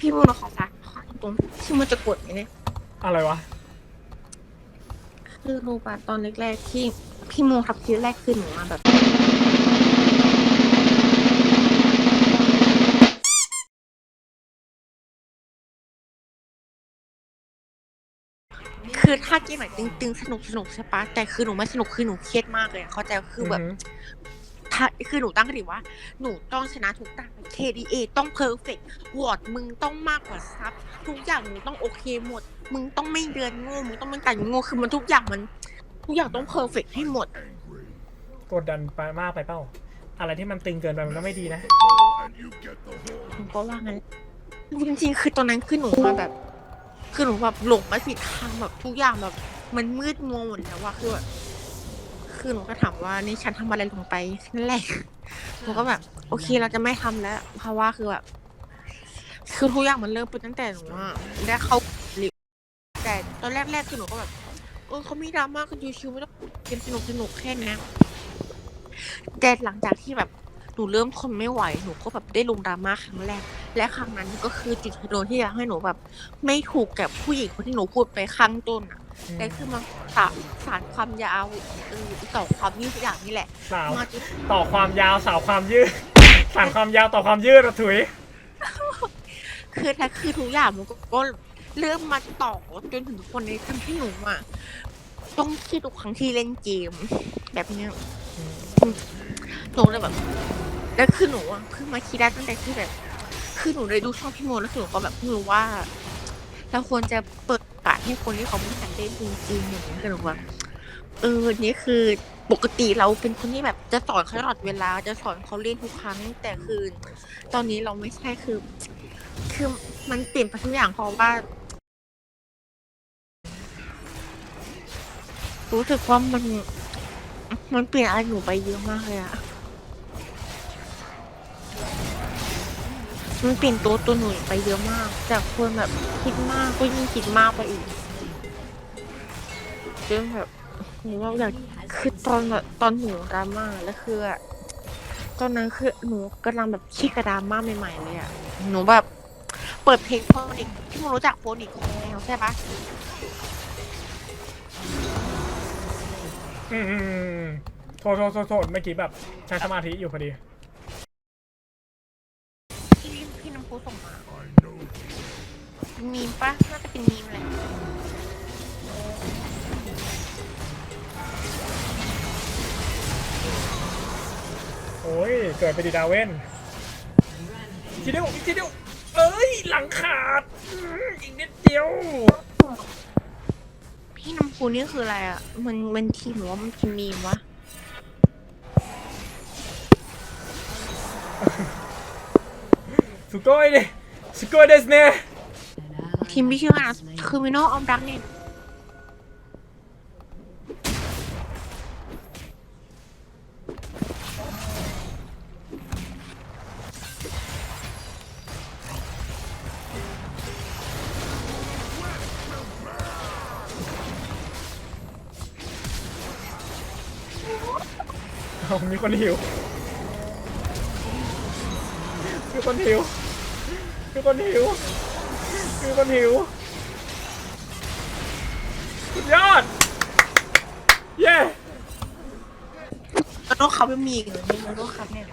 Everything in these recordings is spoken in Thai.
พี่โมเราขอซักขอตรงๆที่มันจะกดไหมเนี่ยอะไรวะ คือรู้ป่ะตอนแรกๆที่พี่โมทับทีแรกคือหนูมาแบบ คือถ้าเกมไหนตึงๆสนุกสนุกใช่ปะแต่คือหนูไม่สนุกคือหนูเครียดมากเลยอะเข้าใจคือแบบอือหือ ถ้าคือหนูตั้งกติว่า หนูต้องชนะทุกด่าน KDA ต้องเพอร์เฟกต์วอร์ดมึงต้องมากกว่าซับทุกอย่างมึงต้องโอเคหมด มึงต้องไม่เดินโง่มึงต้องไม่แต่งโง่คือมันทุกอย่างมันทุกอย่างต้องเพอร์เฟกต์ให้หมด กดดันไปมากไปเปล่า อะไรที่มันตึงเกินไปมันก็ไม่ดีนะ หนูก็ว่างั้นจริงๆ คือตอนนั้นคือหนูมาแบบ คือหนูแบบหลงมาผิดทางแบบทุกอย่างแบบ มันมืดมัวหมดแล้วว่าคือแบบ คือหนูก็ถามว่านี่ฉันทำอะไรลงไปนั่นแหละหนูก็แบบ โอเคเราจะไม่ทำแล้ว เพราะว่าคือแบบ คือทุกอย่างมันเริ่มเป็นตั้งแต่หนูว่าได้เข้าลิฟต์แต่ตอนแรกๆคือหนูก็แบบ เออเขามีดราม่ากันชิวๆไม่ต้องเกมสนุกสนุกๆแค่นี้แต่หลังจากที่แบบหนูเริ่มทนไม่ไหวหนูก็แบบได้ลงดราม่าครั้งแรก และครั้งนั้นก็คือจุดชนวนที่ทำให้หนูแบบ ไม่ถูกกับผู้หญิงคนที่หนูพูดไปข้างต้นอะอืมแต่คือมาสารสารความยาวเออต่อความยืดอย่างนี่แหละสาวมาจนต่อความยาวสาวความยืดสานความยาวต่อความยืดอะถุย คือถ้าคือทุกอย่างมันก็ก็เริ่มมาต่อจนถึงทุกคนในทำให้หนูอะต้องคิดทุกครั้งที่เล่นเกม แบบเนี้ยหนูเลยแบบแล้วคือหนูอะเพิ่งมาคิดได้ตั้งแต่ที่แบบ คือหนูเลยดูช่องพี่โมแล้วหนูก็แบบเพิ่งรู้ว่าเราควรจะเปิดโอกาสให้คนที่เขาไม่ทันเล่นจริงๆอย่างเงี้ยคือหนูว่าเออนี่คือปกติเราเป็นคนที่แบบจะสอนเขาตลอดเวลา จะสอนเขาเล่นทุกครั้งแต่คือตอนนี้เราไม่ใช่คือ คือมันเปลี่ยนไปทุกอย่างเพราะว่า รู้สึกว่ามัน มันเปลี่ยนอะไรหนูไปเยอะมากเลยอะ มันเปลี่ยนตัวตัวหนูไปเยอะมาก จากคนแบบคิดมากก็ยิ่งคิดมากไปอีกจนแบบหนูว่าอยากคือตอนแบบตอนหนูดราม่าแล้วคืออะตอนนั้นคือหนูกำลังแบบคิดกับดราม่าใหม่ๆเลยอะหนูแบบเปิดเพลงโฟนิกที่มึงรู้จักโฟนิกของแมวใช่ปะอืมอืมอืมโทษโทษโทษโทษเมื่อกี้แบบใช้สมาธิอยู่พอดี เกิดไปดีดาเว่นอีกทีเดียวอีกทีเดียวเอ้ยหลังขาดอืมอีกนิดเดียว พี่น้ำพุนี่คืออะไรอะ มันมันทีมหรือว่ามันเป็นมีมวะสุโกยดิสุโกยเดสเน่ทีมที่ชื่อว่าคือมิโนออมดักเนี่ย เอามีคนหิว มีคนหิว มีคนหิว มีคนหิว สุดยอด เย้ แล้วก็เขาไม่มีอีกเหรือไม่รู้ครับเนี่ย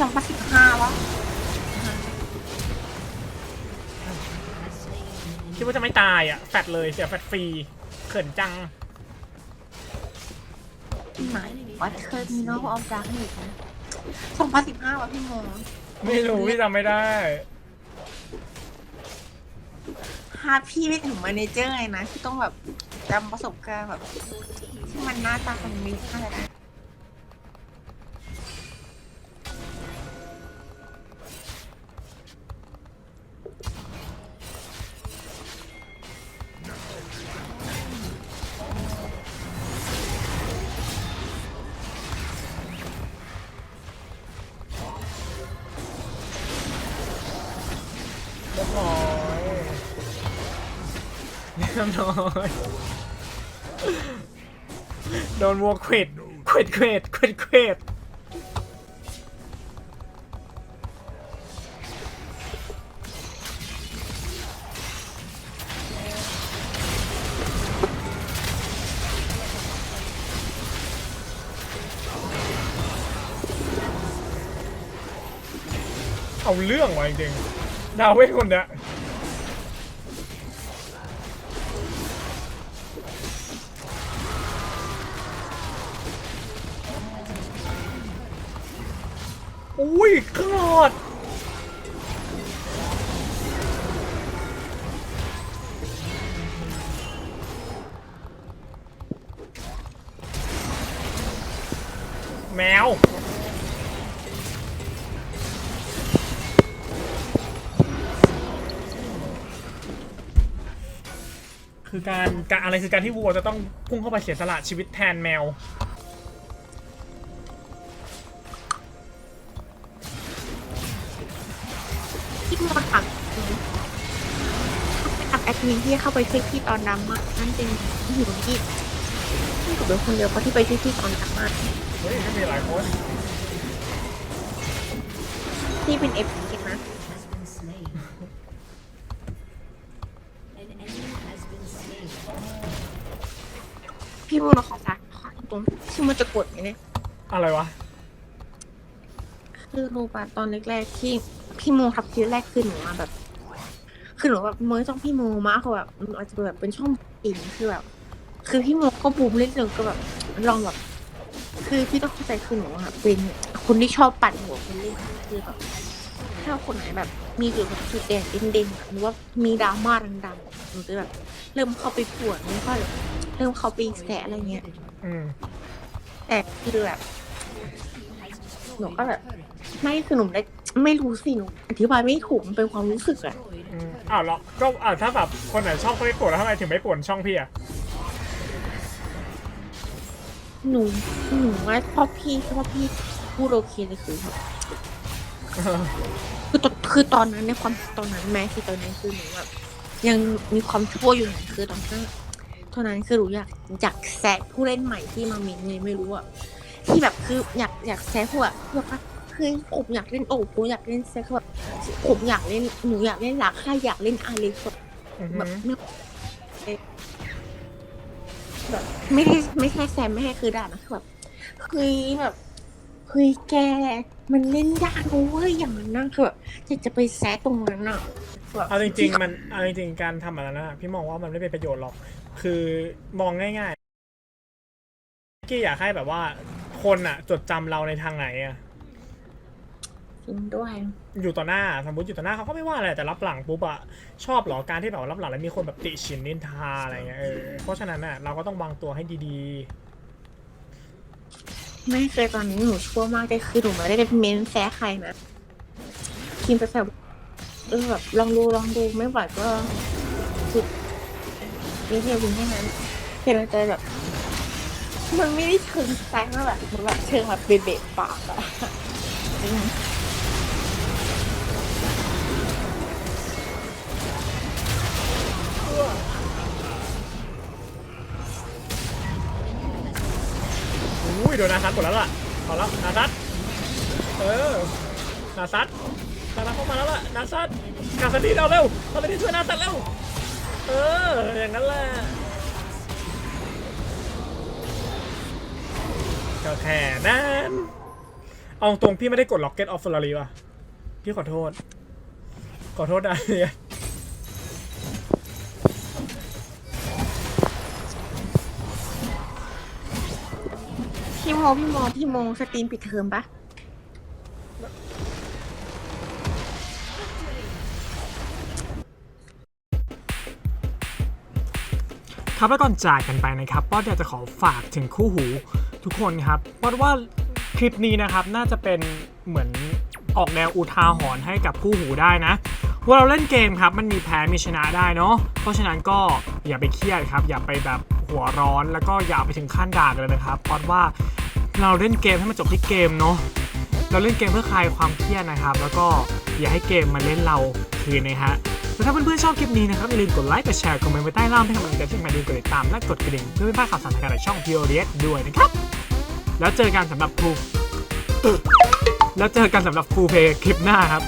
สองพันสิบห้าวะคิดว่าจะไม่ตายอะ แฟดเลยเสียแฟดฟรี เขินจัง หมายว่าเคยมีน้องออมดักอีกนะสองพันสิบห้าวะพี่โมไม่รู้พี่จำไม่ได้ ฮาพี่ไม่ถึงมาเนเจอร์ไงนะที่ต้องแบบจำประสบการณ์แบบที่มันหน้าตามันมีค่าเลย นะน้อยโดนวัวเควดเควดเควดเควดเควดเอาเรื่องว่ะจริงๆดาวเวทคนเนี้ย แมว คือการการอะไรคือการที่วัวจะต้องพุ่งเข้าไปเสียสละชีวิตแทนแมว ที่มอนตักตักแอดมินที่เข้าไปช่วยพี่ตอนดำมากนั่นเป็นที่อยู่ที่ ที่กับเป็นคนเดียวเพราะที่ไปช่วยพี่ตอนดำมากเฮ้ยก็มีหลายคนที่เป็นเอฟเนะ has been slain. An enemy has been slain. พี่มูเราขอสักขอตรงที่มันจะกดไหมเนี่ยอะไรวะ คือรูปะตอนแรกๆที่พี่โมทับทีแรกคือหนูมาแบบ คือหนูแบบเมื่อช่องพี่โมมากคือแบบมันอาจจะแบบเป็นช่องอินคือแบบ คือพี่โมก็บูมเล่นเรื่องก็แบบลองแบบ คือพี่ต้องเข้าใจคือหนูอะเป็นคนที่ชอบปั่นหัวคนเล่นคือแบบถ้าคนไหนแบบ มีจุดจุดเด่นเด่นๆอะหรือว่ามีดราม่าดังๆหนูจะแบบ เริ่มเข้าไปปวดไม่ค่อยแบบเริ่มเข้าไปแสะอะไรเงี้ยอืมแต่คือแบบหนูก็แบบไม่คือหนูได้ไม่รู้สิหนูอธิบายไม่ถูกมันเป็นความรู้สึกอะ อืมอ้าวแล้วก็อ่าถ้าแบบคนไหนชอบเขาไม่ปวดแล้วทำไมถึงไม่ปวดช่องพี่อะ หนูหนูว่าพ่อพี่พ่อพี่พูดโอเคเลยคือแบบคือตอนคือตอนนั้นในความตอนนั้นแม้คือตอนนั้นคือหนูแบบยังมีความชั่วอยู่หน่อยคือตอนนั้นตอนนั้นคือหนูอยากอยากแซะผู้เล่นใหม่ที่มามินเลยไม่รู้อะที่แบบคืออยากอยากแซะพวกอะแบบว่าคือผมอยากเล่นโอ้ผมอยากเล่นแซะคือแบบผมอยากเล่นหนูอยากเล่นหลักค่าอยากเล่นอารีแบบอือหืแบบอไม่ แบบไม่ได้ไม่ใช่แซมไม่ให้คือด่านะคือแบบเฮ้ยแบบเฮ้ยแก มันเล่นยากนะเว้ยอย่างนั้นนะคือแบบจะจะไปแซะตรงนั้นอะแบบเอาจริงๆมันเอาจริงๆการทำแบบนั้นนะพี่มองว่ามันไม่เป็นประโยชน์หรอก คือมองง่ายๆกี้อยากให้แบบว่าคนอะจดจำเราในทางไหนอะจ ริงด้วยอยู่ต่อหน้าสมมติอยู่ต่อหน้าเขาก็ไม่ว่าอะไรแต่รับหลังปุ๊บอะชอบเหรอการที่แบบว่ารับหลังแล้วมีคนแบบติฉินนินทาอะไรเงี้ยเออเพราะฉะนั้นน่ะเราก็ต้องวางตัวให้ดีไม่เคยตอนนี้หนูชั่วมากเลยคือหนูไม่ได้เป็นเมนแซะใครนะคิมจะแบบเออแบบลองดูลองดูไม่ไหวก็สุดนี่เพียงแค่นั้นเพียงแต่แบบ มันไม่ได้เชิงแซะนะแบบมันแบบเชิงแบบเบะเบะปากอะ อุ้ยโดนนาซัดหมดแล้วล่ะเอาแล้วนาซัดเออนาซัดนาซัดเข้ามาแล้วล่ะนาซัดกาสตีเราเร็วกาสตีช่วยนาซัดเร็วเอออย่างนั้นแหละก็แค่นั้นเอาตรงพี่ไม่ได้กด Rocket of Ferrari ว่ะพี่ขอโทษ ขอโทษได้เลย พี่โมพี่โมพี่โมสตรีมปิดเทอมปะครับแล้วก่อนจากกันไปนะครับป๊อดอยากจะขอฝากถึงคู่หูทุกคนครับป๊อดว่าคลิปนี้นะครับน่าจะเป็นเหมือนออกแนวอุทาหรณ์ให้กับคู่หูได้นะว่าเราเล่นเกมครับมันมีแพ้มีชนะได้เนาะเพราะฉะนั้นก็อย่าไปเครียดครับ อย่าไปแบบหัวร้อนแล้วก็อย่าไปถึงขั้นด่ากันเลยนะครับป๊อดว่า เราเล่นเกมให้มันจบที่เกมเนาะเราเล่นเกมเพื่อคลายความเครียดนะครับ แล้วก็อย่าให้เกมมันเล่นเราคืนนะฮะแล้วถ้าเพื่อนๆชอบคลิปนี้นะครับอย่าลืมกดไลค์กดแชร์คอมเมนต์ไว้ใต้ล่างให้กำลังใจที่มาดูกดติดตามและกดกระดิ่งเพื่อไม่พลาดข่าวสารจากช่อง p o d s ด้วยนะครับ แล้วเจอกันสำหรับครูแล้วเจอกันสำหรับครูเพลคลิปหน้าครับ